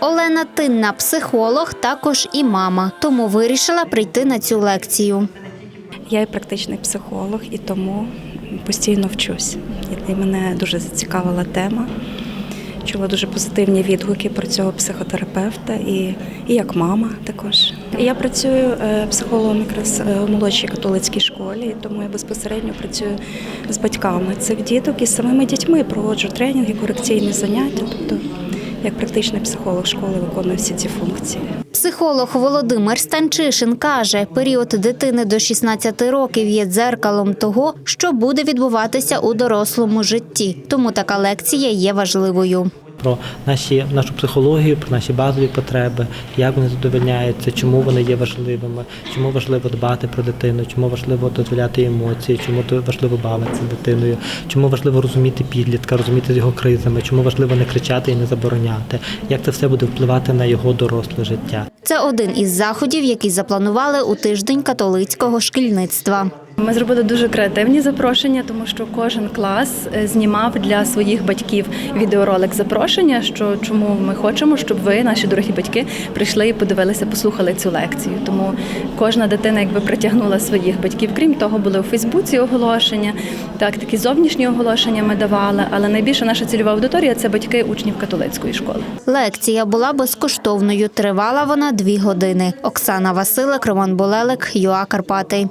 Олена Тинна, психолог, також і мама, тому вирішила прийти на цю лекцію. Я і практичний психолог, і тому постійно вчусь. І мене дуже зацікавила тема. Чула дуже позитивні відгуки про цього психотерапевта і, і як мама також. Я працюю е, психологом якраз е, у молодшій католицькій школі, тому я безпосередньо працюю з батьками цих діток і з самими дітьми проводжу тренінги, корекційні заняття. Тобто, як практичний психолог школи виконую всі ці функції. Психолог Володимир Станчишин каже, період дитини до 16 років є дзеркалом того, що буде відбуватися у дорослому житті. Тому така лекція є важливою. Про наші нашу психологію, про наші базові потреби, як вони задовольняються, чому вони є важливими, чому важливо дбати про дитину, чому важливо дозволяти емоції, чому то важливо бавитися дитиною, чому важливо розуміти підлітка, розуміти з його кризами, чому важливо не кричати і не забороняти, як це все буде впливати на його доросле життя. Це один із заходів, які запланували у тиждень католицького шкільництва. Ми зробили дуже креативні запрошення, тому що кожен клас е, знімав для своїх батьків відеоролик запрошення. Що чому ми хочемо, щоб ви, наші дорогі батьки, прийшли і подивилися, послухали цю лекцію. Тому кожна дитина якби притягнула своїх батьків. Крім того, були у Фейсбуці оголошення. Так, такі зовнішні оголошення ми давали. Але найбільша наша цільова аудиторія це батьки учнів католицької школи. Лекція була безкоштовною. Тривала вона дві години. Оксана Василик, Роман Болелик, Юа Карпати.